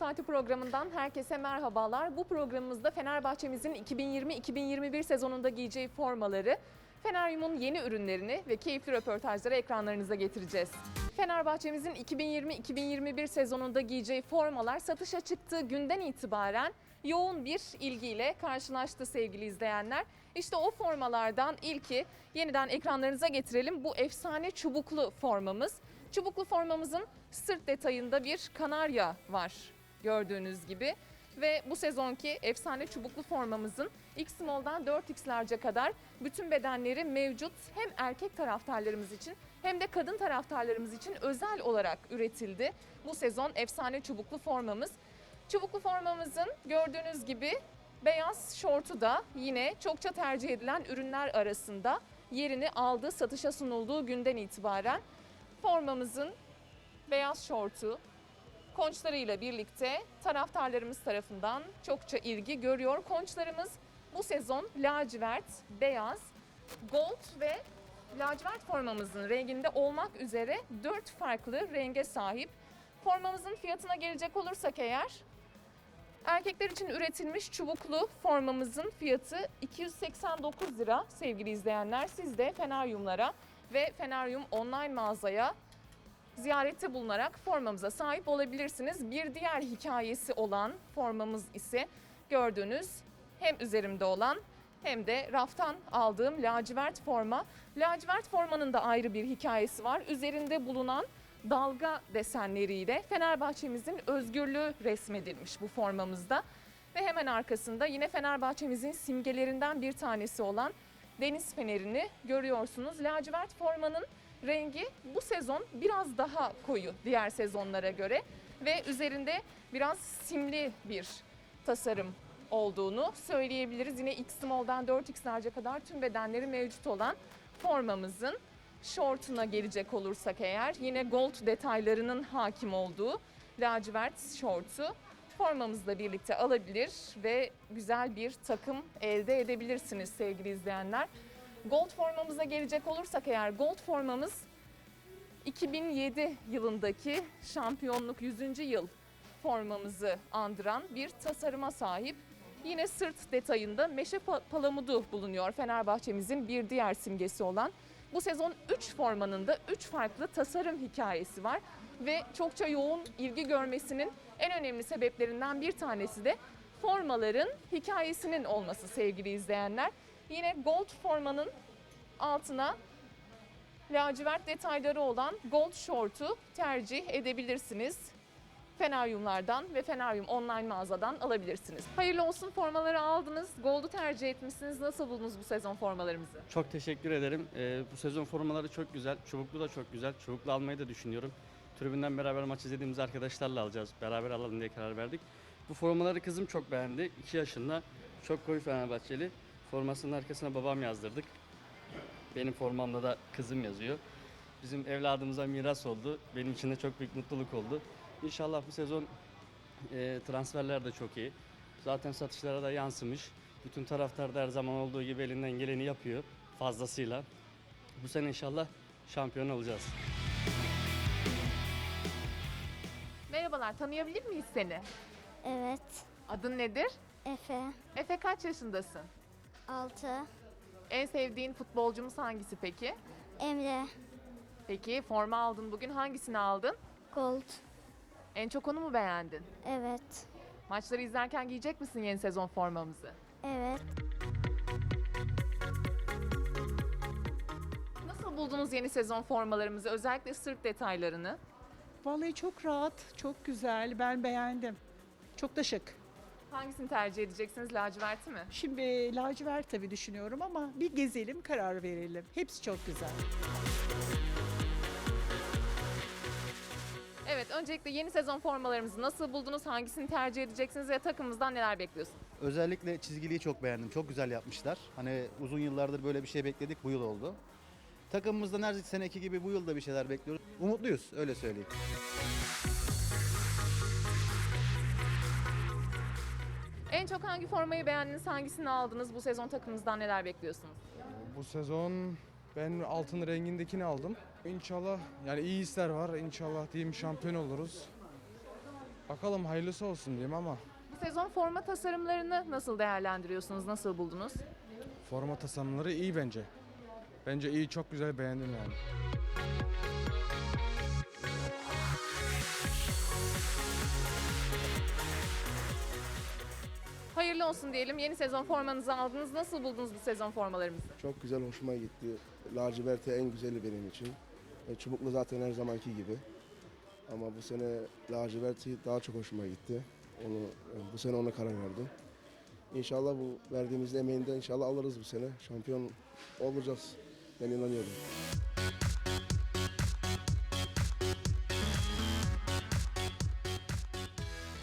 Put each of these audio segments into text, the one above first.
Saati programından herkese merhabalar. Bu programımızda Fenerbahçe'mizin 2020-2021 sezonunda giyeceği formaları, Feneryum'un yeni ürünlerini ve keyifli röportajları ekranlarınıza getireceğiz. Fenerbahçe'mizin 2020-2021 sezonunda giyeceği formalar satışa çıktığı günden itibaren yoğun bir ilgiyle karşılaştı sevgili izleyenler. İşte o formalardan ilki yeniden ekranlarınıza getirelim. Bu efsane çubuklu formamız. Çubuklu formamızın sırt detayında bir kanarya var gördüğünüz gibi. Ve bu sezonki efsane çubuklu formamızın X small'dan 4X'lerce kadar bütün bedenleri mevcut hem erkek taraftarlarımız için hem de kadın taraftarlarımız için özel olarak üretildi. Bu sezon efsane çubuklu formamız. Çubuklu formamızın gördüğünüz gibi beyaz şortu da yine çokça tercih edilen ürünler arasında yerini aldı satışa sunulduğu günden itibaren. Formamızın beyaz şortu, konçlarıyla birlikte taraftarlarımız tarafından çokça ilgi görüyor. Konçlarımız bu sezon lacivert, beyaz, gold ve lacivert formamızın renginde olmak üzere 4 farklı renge sahip. Formamızın fiyatına gelecek olursak eğer Erkekler için üretilmiş çubuklu formamızın fiyatı 289 lira sevgili izleyenler. Siz de Feneryumlara ve Feneryum online mağazaya ziyarette bulunarak formamıza sahip olabilirsiniz. Bir diğer hikayesi olan formamız ise gördüğünüz hem üzerimde olan hem de raftan aldığım lacivert forma. Lacivert formanın da ayrı bir hikayesi var. Üzerinde bulunan dalga desenleriyle Fenerbahçe'mizin özgürlüğü resmedilmiş bu formamızda. Ve hemen arkasında yine Fenerbahçe'mizin simgelerinden bir tanesi olan deniz fenerini görüyorsunuz. Lacivert formanın rengi bu sezon biraz daha koyu diğer sezonlara göre ve üzerinde biraz simli bir tasarım olduğunu söyleyebiliriz. Yine X small'dan 4X'lerce kadar tüm bedenleri mevcut olan formamızın şortuna gelecek olursak eğer yine gold detaylarının hakim olduğu lacivert şortu formamızla birlikte alabilir ve güzel bir takım elde edebilirsiniz sevgili izleyenler. Gold formamıza gelecek olursak eğer gold formamız 2007 yılındaki şampiyonluk 100. yıl formamızı andıran bir tasarıma sahip. Yine sırt detayında meşe pa- palamudu bulunuyor Fenerbahçe'mizin bir diğer simgesi olan. Bu sezon 3 formanın da 3 farklı tasarım hikayesi var ve çokça yoğun ilgi görmesinin en önemli sebeplerinden bir tanesi de formaların hikayesinin olması sevgili izleyenler. Yine gold formanın altına lacivert detayları olan gold short'u tercih edebilirsiniz. Feneryumlardan ve Feneryum online mağazadan alabilirsiniz. Hayırlı olsun formaları aldınız. Gold'u tercih etmişsiniz. Nasıl buldunuz bu sezon formalarımızı? Çok teşekkür ederim. Ee, bu sezon formaları çok güzel. Çubuklu da çok güzel. Çubuklu almayı da düşünüyorum. Tribünden beraber maç izlediğimiz arkadaşlarla alacağız. Beraber alalım diye karar verdik. Bu formaları kızım çok beğendi. 2 yaşında çok koyu Fenerbahçeli. Formasının arkasına babam yazdırdık. Benim formamda da kızım yazıyor. Bizim evladımıza miras oldu. Benim için de çok büyük mutluluk oldu. İnşallah bu sezon e, transferler de çok iyi. Zaten satışlara da yansımış. Bütün taraftar da her zaman olduğu gibi elinden geleni yapıyor fazlasıyla. Bu sene inşallah şampiyon olacağız. Merhabalar, tanıyabilir miyiz seni? Evet. Adın nedir? Efe. Efe kaç yaşındasın? 6. En sevdiğin futbolcumuz hangisi peki? Emre. Peki forma aldın bugün hangisini aldın? Gold. En çok onu mu beğendin? Evet. Maçları izlerken giyecek misin yeni sezon formamızı? Evet. Nasıl buldunuz yeni sezon formalarımızı? Özellikle sırt detaylarını. Vallahi çok rahat, çok güzel. Ben beğendim. Çok da şık. Hangisini tercih edeceksiniz? Laciverti mi? Şimdi lacivert tabii düşünüyorum ama bir gezelim, karar verelim. Hepsi çok güzel. Evet, öncelikle yeni sezon formalarımızı nasıl buldunuz? Hangisini tercih edeceksiniz ve takımımızdan neler bekliyorsunuz? Özellikle çizgiliyi çok beğendim. Çok güzel yapmışlar. Hani uzun yıllardır böyle bir şey bekledik. Bu yıl oldu. Takımımızda her seneki gibi bu yıl da bir şeyler bekliyoruz. Umutluyuz öyle söyleyeyim. En çok hangi formayı beğendiniz? Hangisini aldınız? Bu sezon takımımızdan neler bekliyorsunuz? Bu sezon ben altın rengindekini aldım. İnşallah yani iyi hisler var. İnşallah diyeyim şampiyon oluruz. Bakalım hayırlısı olsun diyeyim ama Bu sezon forma tasarımlarını nasıl değerlendiriyorsunuz? Nasıl buldunuz? forma tasarımları iyi bence. Bence iyi çok güzel beğendim yani. Hayırlı olsun diyelim. Yeni sezon formanızı aldınız. Nasıl buldunuz bu sezon formalarımızı? Çok güzel hoşuma gitti. Laciverti en güzeli benim için. E, çubuklu zaten her zamanki gibi. Ama bu sene laciverti daha çok hoşuma gitti. Onu e, bu sene ona karar verdim. İnşallah bu verdiğimiz emeğini de inşallah alırız bu sene. Şampiyon olacağız. Ben inanıyorum.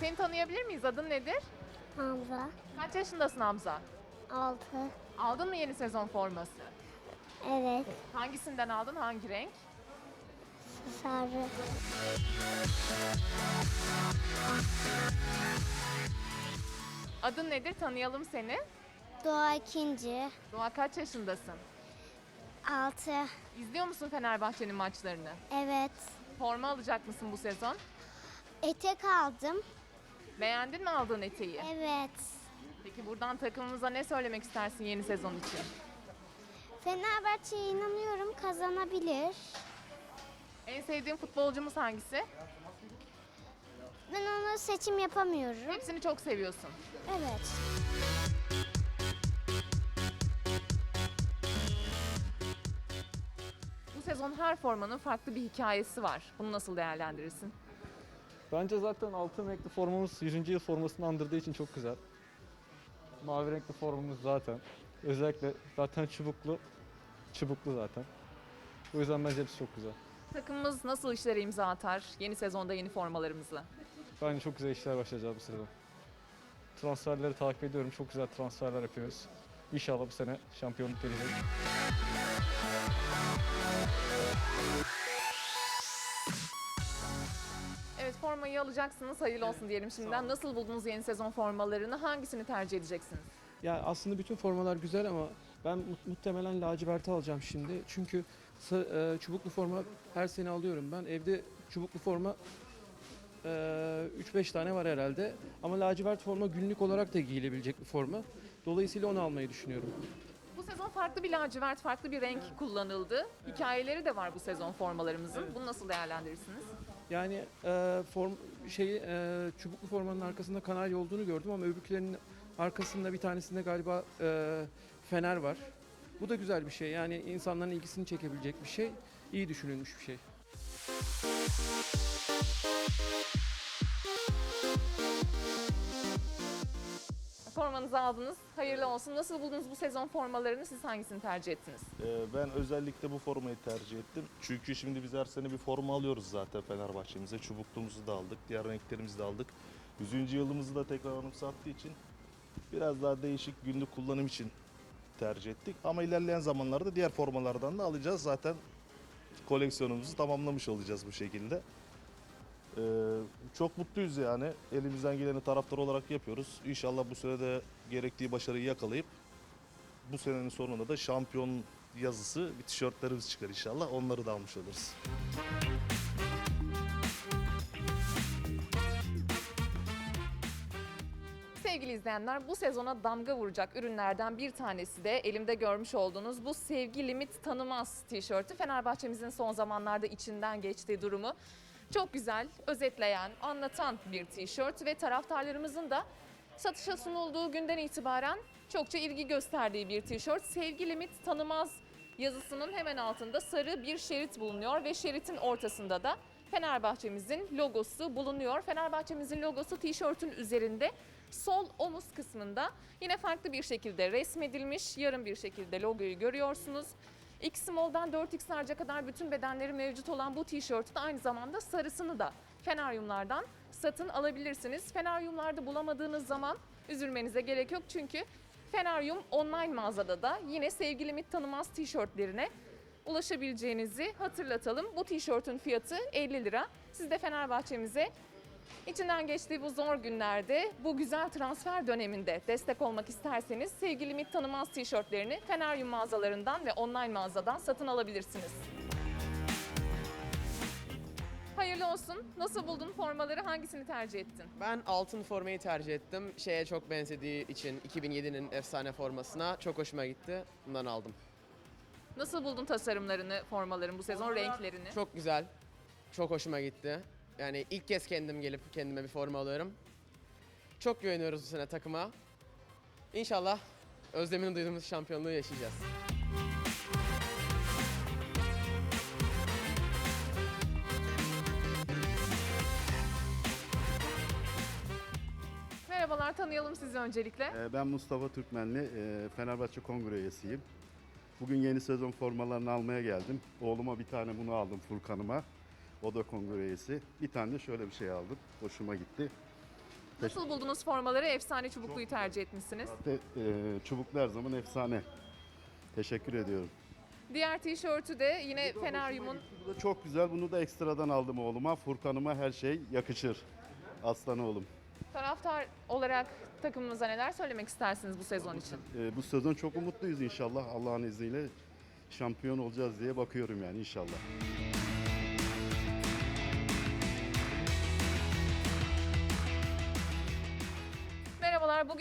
Seni tanıyabilir miyiz? Adın nedir? Hamza. Kaç yaşındasın Hamza? 6. Aldın mı yeni sezon forması? Evet. Hangisinden aldın? Hangi renk? Sarı. Adın nedir? Tanıyalım seni. Doğa ikinci. Doğa kaç yaşındasın? 6. İzliyor musun Fenerbahçe'nin maçlarını? Evet. Forma alacak mısın bu sezon? Etek aldım. Beğendin mi aldığın eteği? Evet. Peki buradan takımımıza ne söylemek istersin yeni sezon için? Fenerbahçe'ye inanıyorum kazanabilir. En sevdiğin futbolcumuz hangisi? Ben ona seçim yapamıyorum. Hepsini çok seviyorsun. Evet. Bu sezon her formanın farklı bir hikayesi var. Bunu nasıl değerlendirirsin? Bence zaten altın renkli formamız 100. yıl formasını andırdığı için çok güzel. Mavi renkli formamız zaten. Özellikle zaten çubuklu. Çubuklu zaten. O yüzden bence hepsi çok güzel. Takımımız nasıl işlere imza atar yeni sezonda yeni formalarımızla? Bence çok güzel işler başlayacağız bu sezon. Transferleri takip ediyorum. Çok güzel transferler yapıyoruz. İnşallah bu sene şampiyonluk gelecek. Formayı alacaksınız. Hayırlı olsun diyelim şimdiden. Nasıl buldunuz yeni sezon formalarını? Hangisini tercih edeceksiniz? Ya aslında bütün formalar güzel ama ben mu- muhtemelen laciverti alacağım şimdi. Çünkü sa- e, çubuklu forma her sene alıyorum ben. Evde çubuklu forma e, 3-5 tane var herhalde. Ama lacivert forma günlük olarak da giyilebilecek bir forma. Dolayısıyla onu almayı düşünüyorum. Bu sezon farklı bir lacivert, farklı bir renk kullanıldı. Hikayeleri de var bu sezon formalarımızın. Bunu nasıl değerlendirirsiniz? Yani e, form şeyi e, çubuklu formanın arkasında kanarya olduğunu gördüm ama öbürkülerinin arkasında bir tanesinde galiba e, fener var. Bu da güzel bir şey. Yani insanların ilgisini çekebilecek bir şey. İyi düşünülmüş bir şey. Formanızı aldınız. Hayırlı olsun. Nasıl buldunuz bu sezon formalarını? Siz hangisini tercih ettiniz? Ee, Ben özellikle bu formayı tercih ettim. Çünkü şimdi biz her sene bir forma alıyoruz zaten Fenerbahçe'mize. Çubuklumuzu da aldık, diğer renklerimizi de aldık. 100. yılımızı da tekrar anımsattığı için biraz daha değişik günlük kullanım için tercih ettik. Ama ilerleyen zamanlarda diğer formalardan da alacağız. Zaten koleksiyonumuzu tamamlamış olacağız bu şekilde. Ee, çok mutluyuz yani. Elimizden geleni taraftar olarak yapıyoruz. İnşallah bu sene gerektiği başarıyı yakalayıp bu senenin sonunda da şampiyon yazısı bir tişörtlerimiz çıkar inşallah. Onları da almış oluruz. Sevgili izleyenler bu sezona damga vuracak ürünlerden bir tanesi de elimde görmüş olduğunuz bu sevgi limit tanımaz tişörtü. Fenerbahçemizin son zamanlarda içinden geçtiği durumu çok güzel özetleyen, anlatan bir tişört ve taraftarlarımızın da satışa sunulduğu günden itibaren çokça ilgi gösterdiği bir tişört. Sevgi limit tanımaz yazısının hemen altında sarı bir şerit bulunuyor ve şeritin ortasında da Fenerbahçemizin logosu bulunuyor. Fenerbahçemizin logosu tişörtün üzerinde sol omuz kısmında yine farklı bir şekilde resmedilmiş yarım bir şekilde logoyu görüyorsunuz. X small'dan 4X large'a kadar bütün bedenleri mevcut olan bu tişörtün aynı zamanda sarısını da Feneryumlardan satın alabilirsiniz. Feneryumlarda bulamadığınız zaman üzülmenize gerek yok çünkü Feneryum online mağazada da yine sevgi limit tanımaz tişörtlerine ulaşabileceğinizi hatırlatalım. Bu tişörtün fiyatı 50 lira. Siz de Fenerbahçemize İçinden geçtiği bu zor günlerde, bu güzel transfer döneminde destek olmak isterseniz sevgili MİT tanımaz tişörtlerini Feneryum mağazalarından ve online mağazadan satın alabilirsiniz. Hayırlı olsun. Nasıl buldun formaları? Hangisini tercih ettin? Ben altın formayı tercih ettim. Şeye çok benzediği için 2007'nin efsane formasına çok hoşuma gitti. Bundan aldım. Nasıl buldun tasarımlarını, formaların bu sezon renklerini? Çok güzel. Çok hoşuma gitti. Yani ilk kez kendim gelip kendime bir forma alıyorum. Çok güveniyoruz bu sene takıma. İnşallah özlemini duyduğumuz şampiyonluğu yaşayacağız. Merhabalar, tanıyalım sizi öncelikle. Ee, Ben Mustafa Türkmenli, e, Fenerbahçe Kongre üyesiyim. Bugün yeni sezon formalarını almaya geldim. Oğluma bir tane bunu aldım Furkan'ıma. O da kongre üyesi. Bir tane de şöyle bir şey aldım. Hoşuma gitti. Nasıl buldunuz formaları? Efsane çubukluyu tercih etmişsiniz. Te- e, çubuklu her zaman efsane. Teşekkür ediyorum. Diğer tişörtü de yine Feneryum'un Bu da çok güzel. Bunu da ekstradan aldım oğluma. Furkan'ıma her şey yakışır. Aslan oğlum. taraftar olarak takımımıza neler söylemek istersiniz bu sezon için? E, bu sezon çok umutluyuz inşallah. Allah'ın izniyle şampiyon olacağız diye bakıyorum yani inşallah.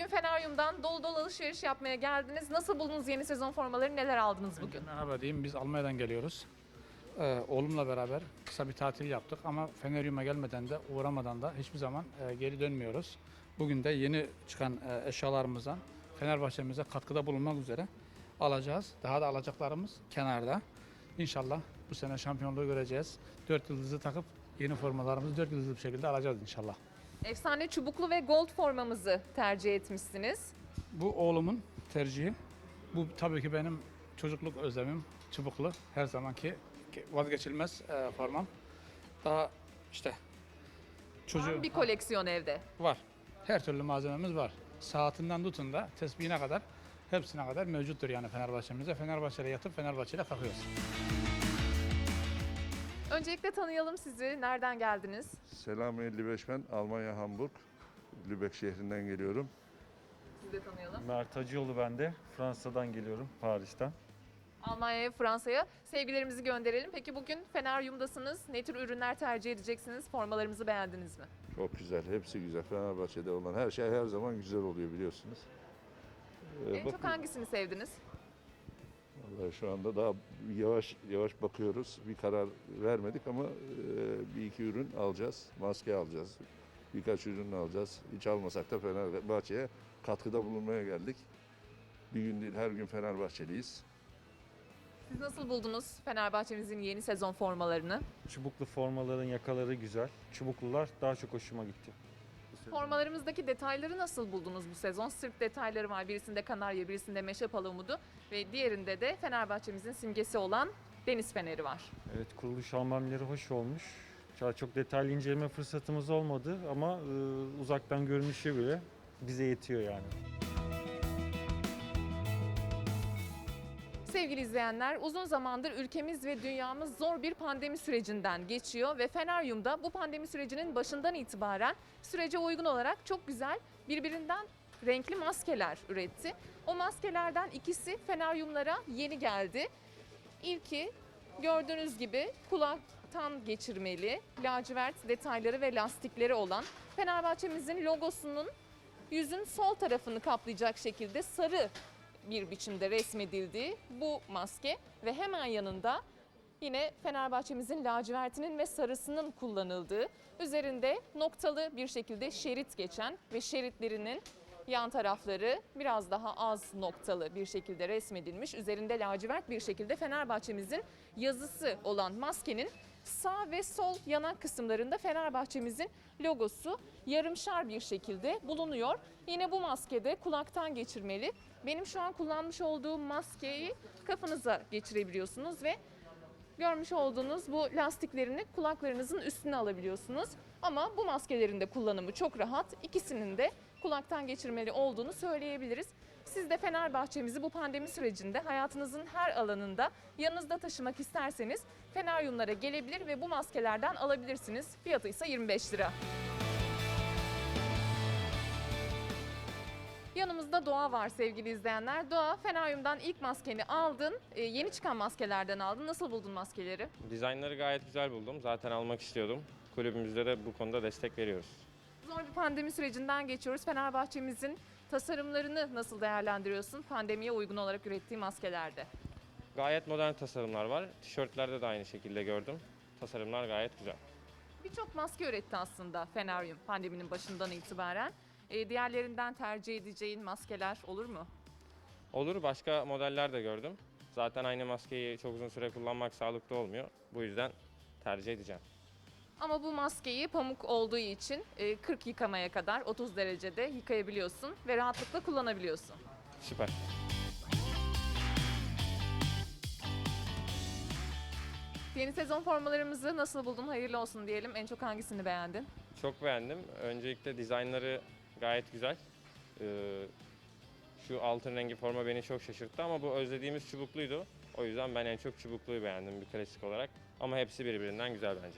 Feneryum'dan dolu dolu alışveriş yapmaya geldiniz. Nasıl buldunuz yeni sezon formaları? Neler aldınız bugün? Merhaba diyeyim. Biz Almanya'dan geliyoruz. Ee, oğlumla beraber kısa bir tatil yaptık ama Feneryum'a gelmeden de uğramadan da hiçbir zaman e, geri dönmüyoruz. Bugün de yeni çıkan e, eşyalarımızdan Fenerbahçe'mize katkıda bulunmak üzere alacağız. Daha da alacaklarımız kenarda. İnşallah bu sene şampiyonluğu göreceğiz. Dört yıldızı takıp yeni formalarımızı dört yıldızlı bir şekilde alacağız inşallah. Efsane çubuklu ve gold formamızı tercih etmişsiniz. Bu oğlumun tercihi. Bu tabii ki benim çocukluk özlemim. Çubuklu. Her zamanki vazgeçilmez e, formam. Daha işte Var çocuğu mı bir koleksiyon evde? var. Her türlü malzememiz var. Saatinden tutun da tesbihine kadar hepsine kadar mevcuttur yani Fenerbahçe'mize. Fenerbahçe'yle yatıp Fenerbahçe'yle kalkıyoruz. Öncelikle tanıyalım sizi. Nereden geldiniz? Selam 55 ben Almanya Hamburg. Lübeck şehrinden geliyorum. Sizi de tanıyalım. Mert Hacıoğlu ben de. Fransa'dan geliyorum, Paris'ten. Almanya'ya, Fransa'ya sevgilerimizi gönderelim. Peki bugün Feneryum'dasınız. Ne tür ürünler tercih edeceksiniz? Formalarımızı beğendiniz mi? Çok güzel, hepsi güzel. Fenerbahçe'de olan her şey her zaman güzel oluyor biliyorsunuz. Ee, en çok bakın- hangisini sevdiniz? Şu anda daha yavaş yavaş bakıyoruz. Bir karar vermedik ama e, bir iki ürün alacağız. Maske alacağız. Birkaç ürün alacağız. Hiç almasak da Fenerbahçe'ye katkıda bulunmaya geldik. Bir gün değil her gün Fenerbahçeliyiz. Siz nasıl buldunuz Fenerbahçe'mizin yeni sezon formalarını? Çubuklu formaların yakaları güzel. Çubuklular daha çok hoşuma gitti. Formalarımızdaki detayları nasıl buldunuz bu sezon? Sırp detayları var. Birisinde kanarya, birisinde meşe palamudu ve diğerinde de Fenerbahçe'mizin simgesi olan deniz feneri var. Evet, kuruluş amblemleri hoş olmuş. Daha çok detaylı inceleme fırsatımız olmadı ama e, uzaktan görünüşü bile bize yetiyor yani. Sevgili izleyenler, uzun zamandır ülkemiz ve dünyamız zor bir pandemi sürecinden geçiyor ve Feneryum da bu pandemi sürecinin başından itibaren sürece uygun olarak çok güzel birbirinden renkli maskeler üretti. O maskelerden ikisi Feneryumlara yeni geldi. İlki gördüğünüz gibi kulaktan geçirmeli, lacivert detayları ve lastikleri olan Fenerbahçe'mizin logosunun yüzün sol tarafını kaplayacak şekilde sarı bir biçimde resmedildiği bu maske ve hemen yanında yine Fenerbahçe'mizin lacivertinin ve sarısının kullanıldığı, üzerinde noktalı bir şekilde şerit geçen ve şeritlerinin yan tarafları biraz daha az noktalı bir şekilde resmedilmiş. Üzerinde lacivert bir şekilde Fenerbahçe'mizin yazısı olan maskenin sağ ve sol yanak kısımlarında Fenerbahçe'mizin logosu yarımşar bir şekilde bulunuyor. Yine bu maskede kulaktan geçirmeli. Benim şu an kullanmış olduğum maskeyi kafanıza geçirebiliyorsunuz ve görmüş olduğunuz bu lastiklerini kulaklarınızın üstüne alabiliyorsunuz. Ama bu maskelerin de kullanımı çok rahat. İkisinin de kulaktan geçirmeli olduğunu söyleyebiliriz. Siz de Fenerbahçemizi bu pandemi sürecinde hayatınızın her alanında yanınızda taşımak isterseniz Feneryumlara gelebilir ve bu maskelerden alabilirsiniz. Fiyatı ise 25 lira. Yanımızda Doğa var sevgili izleyenler. Doğa, Feneryum'dan ilk maskeni aldın. Ee, yeni çıkan maskelerden aldın. Nasıl buldun maskeleri? Dizaynları gayet güzel buldum. Zaten almak istiyordum. kulübümüzde de bu konuda destek veriyoruz. Zor bir pandemi sürecinden geçiyoruz. Fenerbahçemizin tasarımlarını nasıl değerlendiriyorsun? Pandemiye uygun olarak ürettiği maskelerde. Gayet modern tasarımlar var. Tişörtlerde de aynı şekilde gördüm. Tasarımlar gayet güzel. Birçok maske üretti aslında Feneryum pandeminin başından itibaren. Ee, diğerlerinden tercih edeceğin maskeler olur mu? Olur başka modeller de gördüm. Zaten aynı maskeyi çok uzun süre kullanmak sağlıklı olmuyor. Bu yüzden tercih edeceğim. Ama bu maskeyi pamuk olduğu için e, 40 yıkamaya kadar 30 derecede yıkayabiliyorsun ve rahatlıkla kullanabiliyorsun. Süper. Yeni sezon formalarımızı nasıl buldun? Hayırlı olsun diyelim. En çok hangisini beğendin? Çok beğendim. Öncelikle dizaynları gayet güzel. Ee, şu altın rengi forma beni çok şaşırttı ama bu özlediğimiz çubukluydu. O yüzden ben en çok çubukluyu beğendim bir klasik olarak. Ama hepsi birbirinden güzel bence.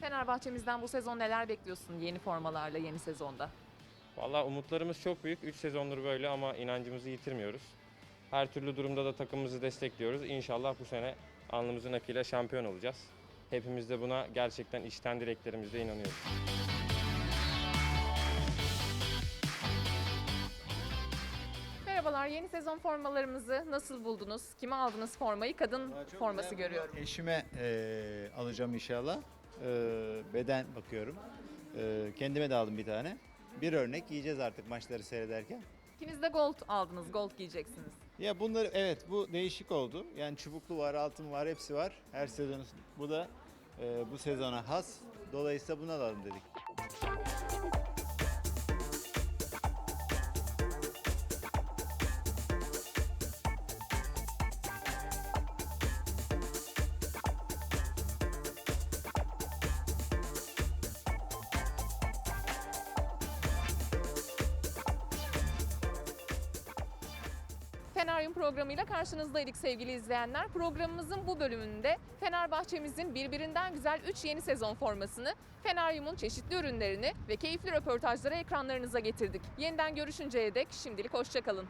Fenerbahçe'mizden bu sezon neler bekliyorsun yeni formalarla yeni sezonda? Vallahi umutlarımız çok büyük. 3 sezondur böyle ama inancımızı yitirmiyoruz. Her türlü durumda da takımımızı destekliyoruz. İnşallah bu sene alnımızın akıyla şampiyon olacağız. Hepimiz de buna gerçekten içten dileklerimizle inanıyoruz. Merhabalar, yeni sezon formalarımızı nasıl buldunuz? Kime aldınız formayı? Kadın forması görüyorum. Eşime eee, alacağım inşallah. Eee, beden bakıyorum. Eee, kendime de aldım bir tane. Bir örnek giyeceğiz artık maçları seyrederken. İkiniz de gold aldınız, gold giyeceksiniz. Ya bunlar evet bu değişik oldu. Yani çubuklu var, altın var, hepsi var. Her sezon bu da eee, bu sezona has. Dolayısıyla bunu alalım dedik. Feneryum programıyla karşınızdaydık sevgili izleyenler. Programımızın bu bölümünde Fenerbahçemizin birbirinden güzel 3 yeni sezon formasını, Feneryum'un çeşitli ürünlerini ve keyifli röportajları ekranlarınıza getirdik. Yeniden görüşünceye dek şimdilik hoşçakalın.